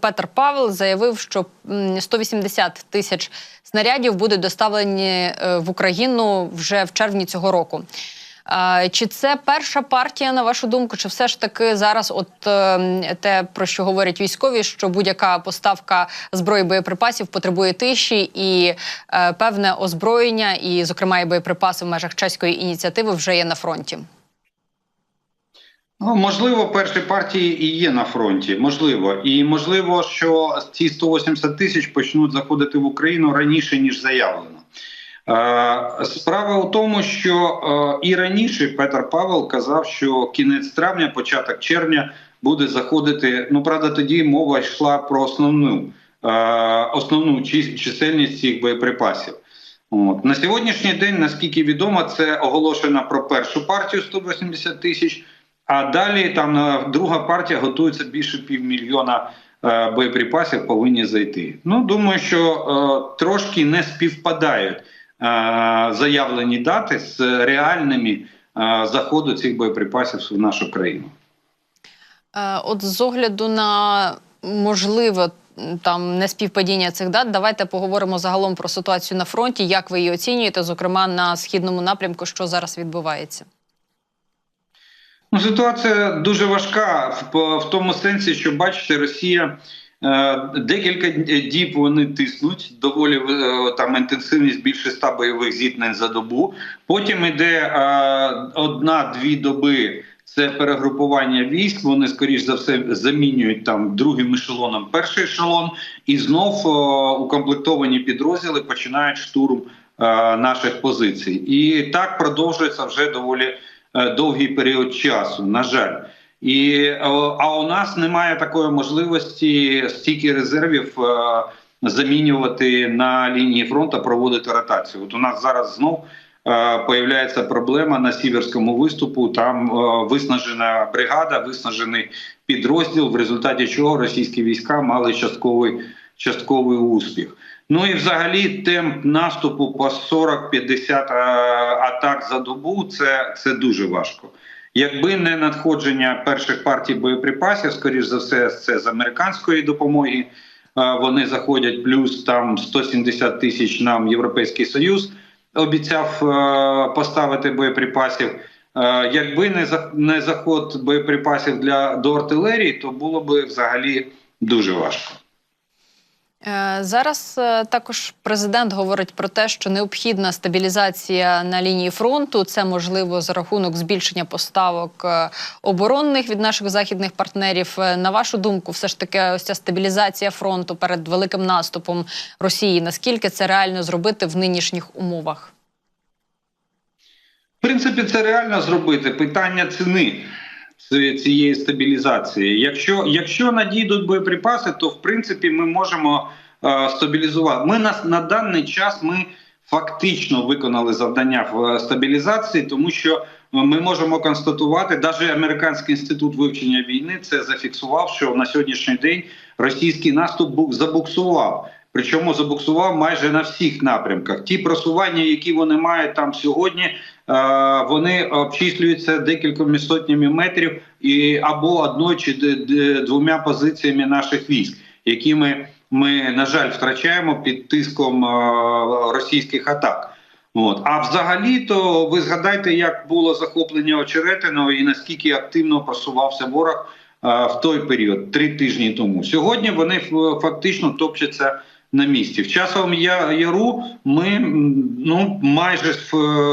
Петр Павел заявив, що м, 180 тисяч снарядів будуть доставлені е, в Україну вже в червні цього року. Чи це перша партія, на вашу думку, чи все ж таки зараз, от е, те, про що говорять військові, що будь-яка поставка зброї боєприпасів потребує тиші і е, певне озброєння, і, зокрема, і боєприпаси в межах чеської ініціативи вже є на фронті? Ну, можливо, перші партії і є на фронті. Можливо, і можливо, що ці 180 тисяч почнуть заходити в Україну раніше ніж заявлено. Е, Справа у тому, що е, і раніше Петр Павел казав, що кінець травня, початок червня буде заходити. Ну правда, тоді мова йшла про основну е, основну чисельність цих боєприпасів. От на сьогоднішній день, наскільки відомо, це оголошено про першу партію 180 тисяч. А далі там е, друга партія готується більше півмільйона е, боєприпасів повинні зайти. Ну думаю, що е, трошки не співпадають заявлені дати з реальними заходу цих боєприпасів в нашу країну. От з огляду на можливе там неспівпадіння цих дат, давайте поговоримо загалом про ситуацію на фронті. Як ви її оцінюєте, зокрема на східному напрямку, що зараз відбувається? Ну, ситуація дуже важка в, в тому сенсі, що бачите, Росія е, декілька діб вони тиснуть доволі е, там інтенсивність більше ста бойових зіткнень за добу. Потім іде е, одна-дві доби. Це перегрупування військ. Вони скоріш за все замінюють там другим ешелоном перший ешелон, і знов е, укомплектовані підрозділи починають штурм е, наших позицій. І так продовжується вже доволі е, довгий період часу. На жаль. І е, а у нас немає такої можливості стільки резервів е, замінювати на лінії фронту, проводити ротацію. От у нас зараз знов е, появляється проблема на сіверському виступу. Там е, виснажена бригада, виснажений підрозділ, в результаті чого російські війська мали частковий частковий успіх. Ну і взагалі темп наступу по 40-50 е, атак за добу це, це дуже важко. Якби не надходження перших партій боєприпасів, скоріш за все, це з американської допомоги. е, Вони заходять плюс там 170 тисяч нам Європейський Союз обіцяв е, поставити боєприпасів. Якби не не заход боєприпасів для до артилерії, то було б взагалі дуже важко. Е, Зараз е, також президент говорить про те, що необхідна стабілізація на лінії фронту. Це можливо за рахунок збільшення поставок е, оборонних від наших західних партнерів. На вашу думку, все ж таки, ось ця стабілізація фронту перед великим наступом Росії. Наскільки це реально зробити в нинішніх умовах? В принципі, це реально зробити. Питання ціни ці- цієї стабілізації. Якщо, якщо надійдуть боєприпаси, то в принципі ми можемо е, стабілізувати. Ми на, на даний час ми фактично виконали завдання в е, стабілізації, тому що ми можемо констатувати, навіть американський інститут вивчення війни це зафіксував, що на сьогоднішній день російський наступ забуксував. Причому забуксував майже на всіх напрямках. Ті просування, які вони мають там сьогодні, е, вони обчислюються декількома сотнями метрів і або одною чи двома позиціями наших військ, які ми, ми на жаль втрачаємо під тиском е, російських атак. От. А взагалі, то ви згадайте, як було захоплення очеретиного і наскільки активно просувався ворог е, в той період, три тижні тому. Сьогодні вони фактично топчаться на місці. В часовому яру ми ну майже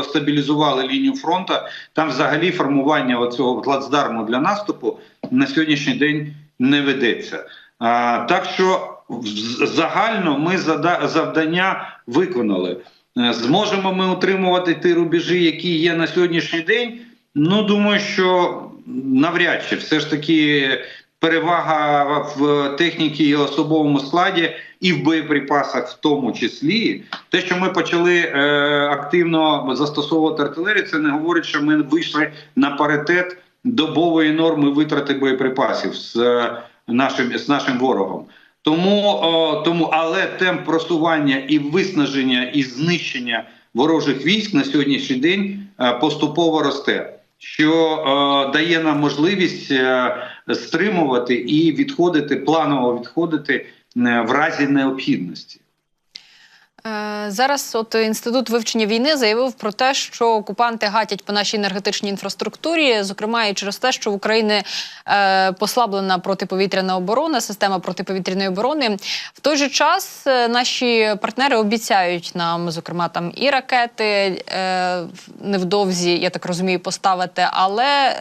стабілізували лінію фронту. Там взагалі формування оцього плацдарму для наступу на сьогоднішній день не ведеться. А, так що загально ми завдання виконали. Е, Зможемо ми утримувати ті рубежі, які є на сьогоднішній день. Ну думаю, що навряд чи все ж таки перевага в техніці і особовому складі, і в боєприпасах, в тому числі, те, що ми почали е, активно застосовувати артилерію, це не говорить, що ми вийшли на паритет добової норми витрати боєприпасів з е, нашим з нашим ворогом. Тому, о, тому, але темп просування і виснаження і знищення ворожих військ на сьогоднішній день е, поступово росте. Що е, дає нам можливість е, стримувати і відходити планово відходити е, в разі необхідності. Е, Зараз от інститут вивчення війни заявив про те, що окупанти гатять по нашій енергетичній інфраструктурі, зокрема і через те, що в Україні е, послаблена протиповітряна оборона, система протиповітряної оборони. В той же час е, наші партнери обіцяють нам, зокрема, там і ракети невдовзі, я так розумію, поставити, але.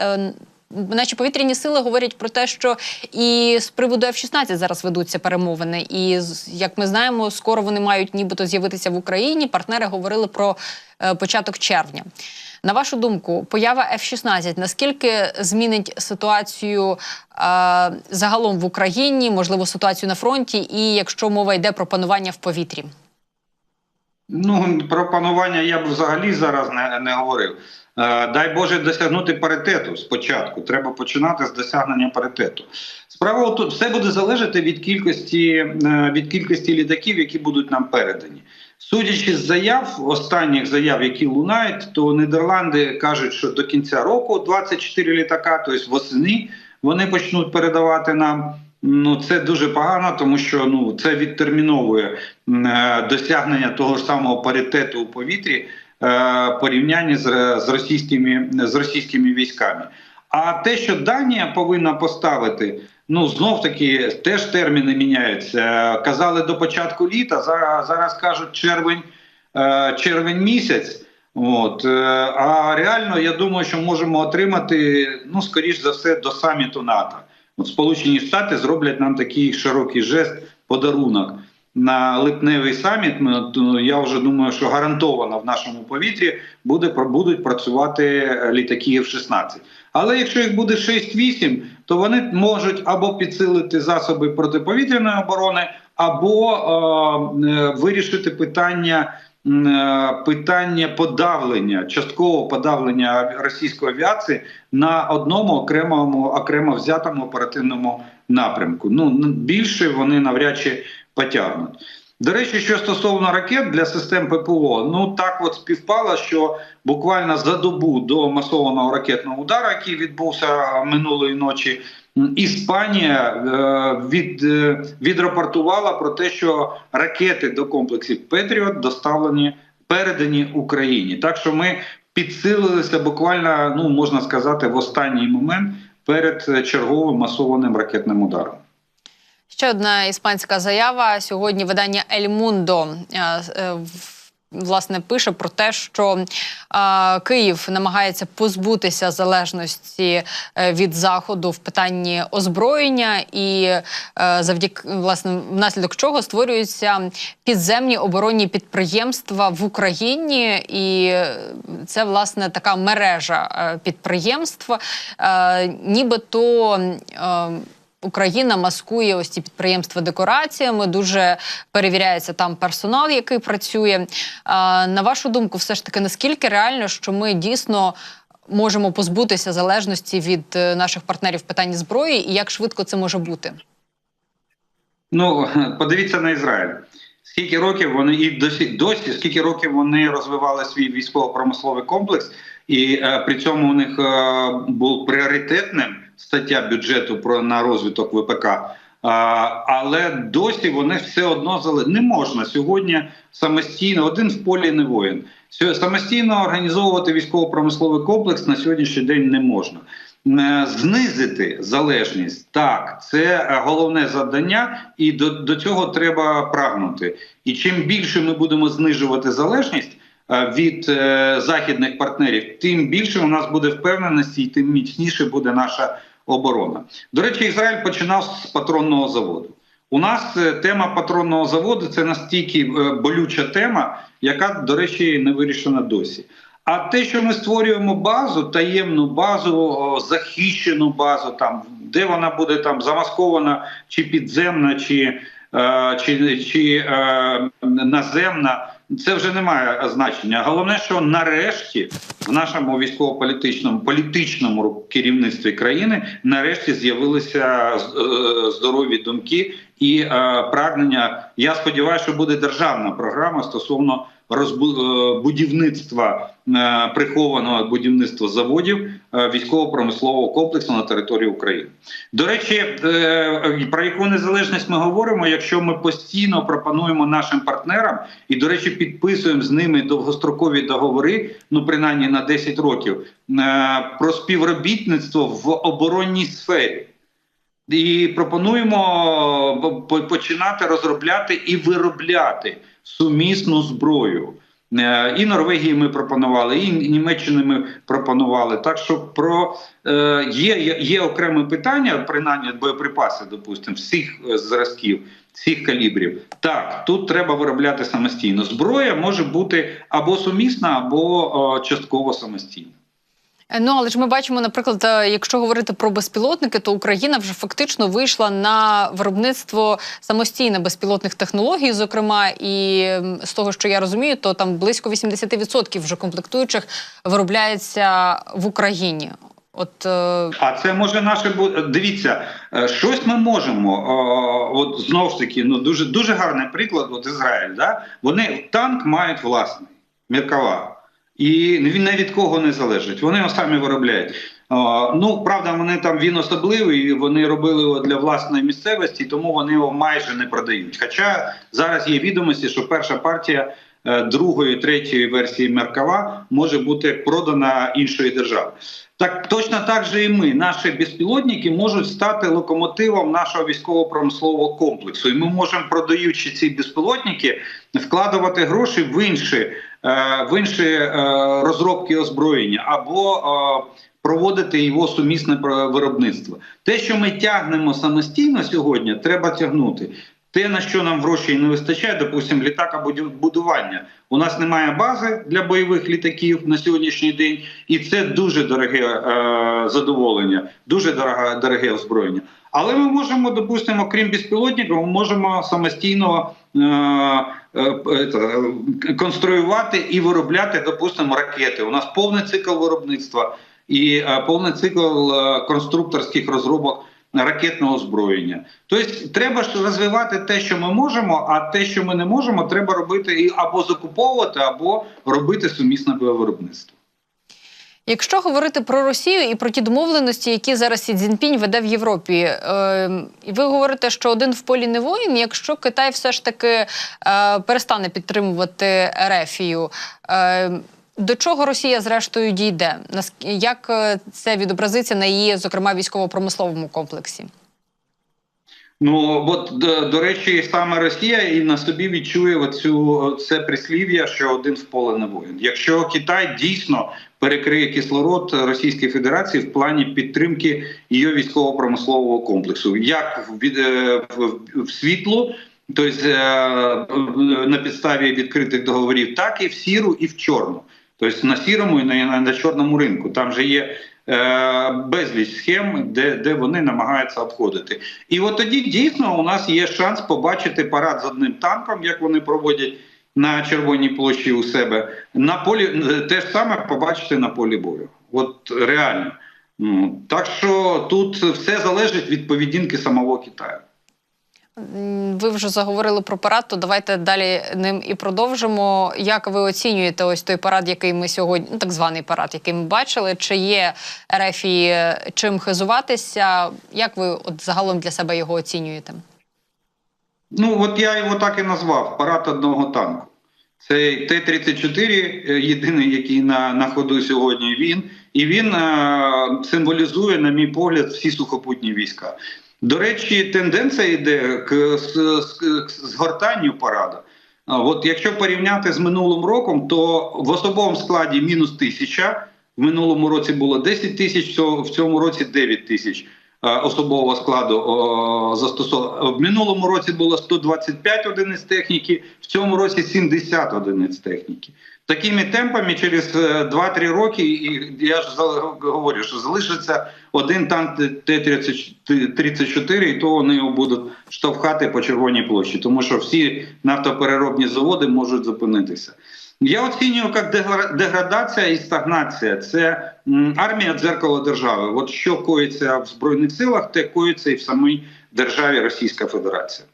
Наші повітряні сили говорять про те, що і з приводу F-16 зараз ведуться перемовини. І як ми знаємо, скоро вони мають нібито з'явитися в Україні. Партнери говорили про е, початок червня. На вашу думку, поява F-16 наскільки змінить ситуацію е, загалом в Україні, можливо, ситуацію на фронті, і якщо мова йде про панування в повітрі? Ну про панування я б взагалі зараз не, не говорив. Е, дай Боже досягнути паритету спочатку. Треба починати з досягнення паритету. Справа тут все буде залежати від кількості е, від кількості літаків, які будуть нам передані. Судячи з заяв, останніх заяв, які лунають, то Нідерланди кажуть, що до кінця року 24 літака, тобто восени, вони почнуть передавати нам. Ну це дуже погано, тому що ну це відтерміновує е, досягнення того ж самого паритету у повітрі е, порівнянні з, з російськими з російськими військами. А те, що Данія повинна поставити, ну знов таки теж терміни міняються. Е, Казали до початку літа, зараз, зараз кажуть червень, е, червень місяць. От е, а реально, я думаю, що можемо отримати ну скоріш за все до саміту НАТО. Сполучені Штати зроблять нам такий широкий жест, подарунок на липневий саміт. Ну, Я вже думаю, що гарантовано в нашому повітрі буде будуть працювати е, літаки F-16. Але якщо їх буде 6-8, то вони можуть або підсилити засоби протиповітряної оборони, або е, е, вирішити питання. Е, Питання подавлення, часткового подавлення російської авіації на одному окремому окремо взятому оперативному напрямку. Ну більше вони навряд чи потягнуть. До речі, що стосовно ракет для систем ППО, ну так от співпало, що буквально за добу до масованого ракетного удару, який відбувся минулої ночі, Іспанія е, від, е, відрапортувала про те, що ракети до комплексів Петріот доставлені передані Україні. Так що ми підсилилися буквально, ну можна сказати, в останній момент перед черговим масованим ракетним ударом. Ще одна іспанська заява. Сьогодні видання Ель Мундо е, е, власне пише про те, що е, Київ намагається позбутися залежності е, від заходу в питанні озброєння, і е, завдяки власне внаслідок чого створюються підземні оборонні підприємства в Україні, і це власне така мережа підприємств, е, нібито. е, Україна маскує ось ці підприємства декораціями. Дуже перевіряється там персонал, який працює. На вашу думку, все ж таки, наскільки реально, що ми дійсно можемо позбутися залежності від е, наших партнерів в питанні зброї, і як швидко це може бути? Ну, подивіться на Ізраїль. Скільки років вони і досі досі, скільки років вони розвивали свій військово-промисловий комплекс, і е, при цьому у них е, був пріоритетним стаття бюджету про на розвиток ВПК. Але досі вони все одно зали... не можна сьогодні самостійно, один в полі не воїн. Самостійно організовувати військово-промисловий комплекс на сьогоднішній день не можна. Е, Знизити залежність так, це е, головне завдання, і до, до цього треба прагнути. І чим більше ми будемо знижувати залежність е, від західних партнерів, тим більше у нас буде впевненості, і тим міцніше буде наша оборона. До речі, Ізраїль починав з патронного заводу. У нас е, тема патронного заводу це настільки е, болюча тема, яка, до речі, не вирішена досі. А те, що ми створюємо базу, таємну базу, захищену базу, там де вона буде там замаскована, чи підземна, чи, е, чи, чи наземна, це вже не має значення. Головне, що нарешті в нашому військово-політичному політичному керівництві країни нарешті з'явилися е, здорові думки і е, прагнення. Я сподіваюся, що буде державна програма стосовно будівництва е, прихованого будівництва заводів е, військово-промислового комплексу на території України. До речі, е, про яку незалежність ми говоримо, якщо ми постійно пропонуємо нашим партнерам і, до речі, підписуємо з ними довгострокові договори, ну принаймні на 10 років, е, про співробітництво в оборонній сфері. І пропонуємо починати розробляти і виробляти сумісну зброю. Е, І Норвегії ми пропонували, і Німеччини ми пропонували. Так що про е, є, є, окреме питання, принаймні боєприпаси, допустимо, всіх е, зразків, всіх калібрів. Так, тут треба виробляти самостійно. Зброя може бути або сумісна, або частково самостійна. Ну, але ж ми бачимо, наприклад, е, якщо говорити про безпілотники, то Україна вже фактично вийшла на виробництво самостійно безпілотних технологій. Зокрема, і з того, що я розумію, то там близько 80% вже комплектуючих виробляється в Україні. От е, А це може наше дивіться, е, щось ми можемо. От знову ж таки, ну дуже дуже гарний приклад. От Ізраїль, да вони танк мають власний Меркава. І він не від кого не залежить. Вони його самі виробляють. Ну правда, вони там він особливий. Вони робили його для власної місцевості, тому вони його майже не продають. Хоча зараз є відомості, що перша партія другої, третьої версії Меркава може бути продана іншої держави. Так точно так же і ми. Наші безпілотники можуть стати локомотивом нашого військово-промислового комплексу. І ми можемо, продаючи ці безпілотники, вкладувати гроші в інші, е, в інші е, розробки озброєння або е, проводити його сумісне виробництво. Те, що ми тягнемо самостійно сьогодні, треба тягнути. Те, на що нам грошей не вистачає, допустимо, літакобудування. У нас немає бази для бойових літаків на сьогоднішній день, і це дуже дороге е, задоволення, дуже дороге, дороге озброєння. Але ми можемо, допустимо, крім безпілотників, ми можемо самостійно е, е, е, конструювати і виробляти, допустимо, ракети. У нас повний цикл виробництва і е, повний цикл е, конструкторських розробок ракетного озброєння. Тобто, треба ж розвивати те, що ми можемо, а те, що ми не можемо, треба робити або закуповувати, або робити сумісне виробництво. Якщо говорити про Росію і про ті домовленості, які зараз Сі Цзіньпінь веде в Європі, е, ви говорите, що один в полі не воїн, якщо Китай все ж таки е, перестане підтримувати Ерефію, е, до чого Росія зрештою дійде? Як е, це відобразиться на її, зокрема, військово-промисловому комплексі? Ну от до, до речі, саме Росія і на собі відчує оцю це прислів'я, що один в поле не воїн. Якщо Китай дійсно перекриє кислород Російської Федерації в плані підтримки її військово-промислового комплексу, як в, е, в, в світло, тобто е, на підставі відкритих договорів, так і в сіру, і в чорну. Тобто на сірому і на, на чорному ринку. Там же є е, безліч схем, де, де вони намагаються обходити. І от тоді дійсно у нас є шанс побачити парад з одним танком, як вони проводять на Червоній площі у себе. На полі те ж саме побачити на полі бою. От реально. Ну, так що тут все залежить від поведінки самого Китаю. Ви вже заговорили про парад, то давайте далі ним і продовжимо. Як ви оцінюєте ось той парад, який ми сьогодні, ну так званий парад, який ми бачили? Чи є РФ чим хизуватися? Як ви от загалом для себе його оцінюєте? Ну, от я його так і назвав: парад одного танку. Цей Т-34, е, єдиний, який на, на ходу сьогодні він, і він е, символізує, на мій погляд, всі сухопутні війська. До речі, тенденція йде к, згортанню параду. От якщо порівняти з минулим роком, то в особовому складі мінус тисяча. В минулому році було 10 тисяч, в цьому- році 9 тисяч особового складу о, застосовано. В минулому році було 125 одиниць техніки, в цьому році 70 одиниць техніки. Такими темпами через е, 2-3 роки, і я ж говорю, що залишиться один танк Т-34, і то вони його будуть штовхати по Червоній площі, тому що всі нафтопереробні заводи можуть зупинитися. Я оцінюю як дегра- деградація і стагнація. Це армія дзеркало держави. От що коїться в збройних силах, те коїться і в самій державі Російська Федерація.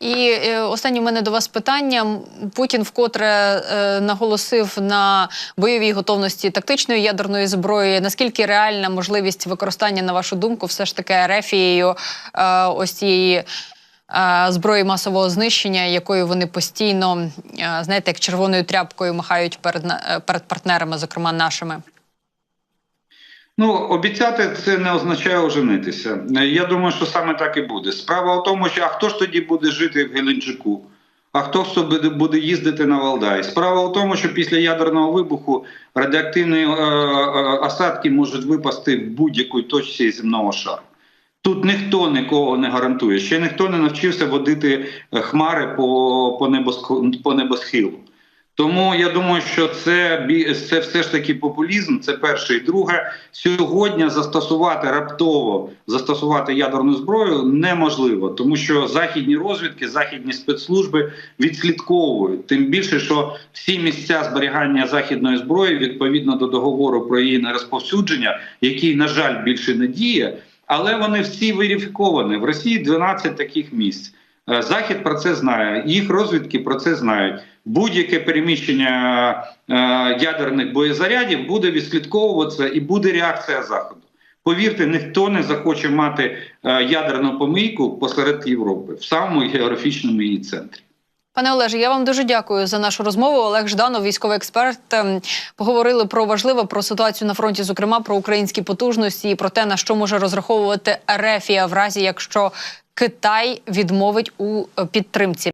І е, останнє в мене до вас питання. Путін вкотре е, наголосив на бойовій готовності тактичної ядерної зброї. Наскільки реальна можливість використання, на вашу думку, все ж таки Ерефією е, ось цієї е, зброї масового знищення, якою вони постійно, е, знаєте, як червоною тряпкою махають перед, е, перед партнерами, зокрема нашими? Ну, обіцяти це не означає оженитися. Я думаю, що саме так і буде. Справа в тому, що а хто ж тоді буде жити в Геленджику? А хто буде, їздити на Валдай? Справа в тому, що після ядерного вибуху радіоактивні е, е, осадки можуть випасти в будь-якій точці земного шару. Тут ніхто нікого не гарантує. Ще ніхто не навчився водити е, хмари по, по небосхилу. Тому я думаю, що це це все ж таки популізм. Це перше. І друге, сьогодні застосувати раптово застосувати ядерну зброю неможливо, тому що західні розвідки, західні спецслужби відслідковують. Тим більше, що всі місця зберігання західної зброї відповідно до договору про її нерозповсюдження, який на жаль більше не діє, але вони всі верифіковані. В Росії 12 таких місць. Е, Захід про це знає, їх розвідки про це знають. Будь-яке переміщення е, ядерних боєзарядів буде відслідковуватися і буде реакція заходу. Повірте, ніхто не захоче мати е, ядерну помийку посеред Європи в самому географічному її центрі. Пане Олеже, я вам дуже дякую за нашу розмову. Олег Жданов, військовий експерт. ем, Поговорили про важливе про ситуацію на фронті, зокрема про українські потужності і про те, на що може розраховувати Ерефія в разі, якщо Китай відмовить у е, підтримці.